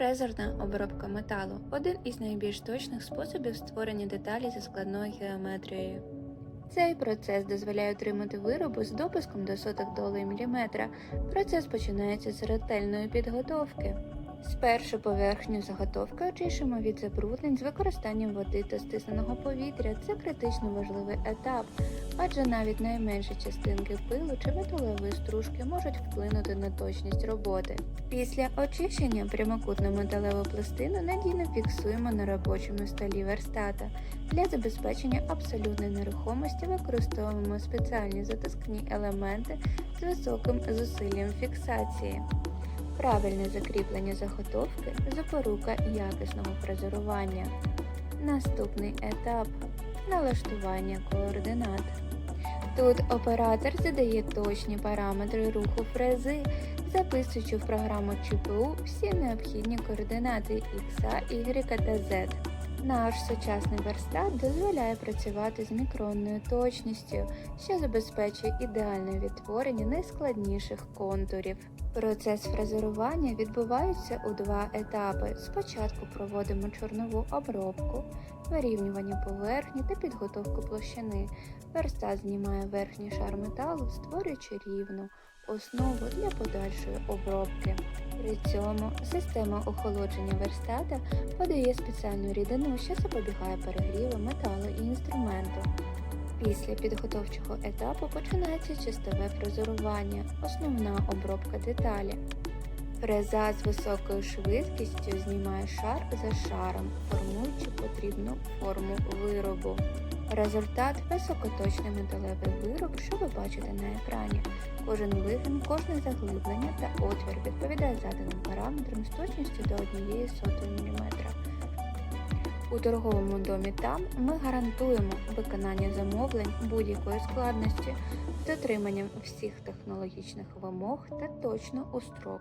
Фрезерна обробка металу один із найбільш точних способів створення деталі зі складною геометрією. Цей процес дозволяє отримати вироби з допуском до сотих долей міліметра. Процес починається з ретельної підготовки. Спершу поверхню заготовки очищуємо від забруднень з використанням води та стисненого повітря. Це критично важливий етап, адже навіть найменші частинки пилу чи металевої стружки можуть вплинути на точність роботи. Після очищення прямокутну металеву пластину надійно фіксуємо на робочому столі верстата. Для забезпечення абсолютної нерухомості використовуємо спеціальні затискні елементи з високим зусиллям фіксації. Правильне закріплення заготовки запорука якісного фрезерування. Наступний етап налаштування координат. Тут оператор задає точні параметри руху фрези, записуючи в програму ЧПУ всі необхідні координати X, Y та Z. Наш сучасний верстат дозволяє працювати з мікронною точністю, що забезпечує ідеальне відтворення найскладніших контурів. Процес фрезерування відбувається у два етапи. Спочатку проводимо чорнову обробку, вирівнювання поверхні та підготовку площини. Верстат знімає верхній шар металу, створюючи рівну основу для подальшої обробки. При цьому система охолодження верстата подає спеціальну рідину, що запобігає перегріву металу і інструменту. Після підготовчого етапу починається чистове фрезерування, основна обробка деталі. Фреза з високою швидкістю знімає шар за шаром, формуючи потрібну форму виробу. Результат високоточний металевий вироб, що ви бачите на екрані. Кожен вигин, кожне заглиблення та отвір відповідає заданим параметрам з точністю до 1 сотої міліметра. У торговому домі там ми гарантуємо виконання замовлень будь-якої складності з дотриманням всіх технологічних вимог та точно у строк.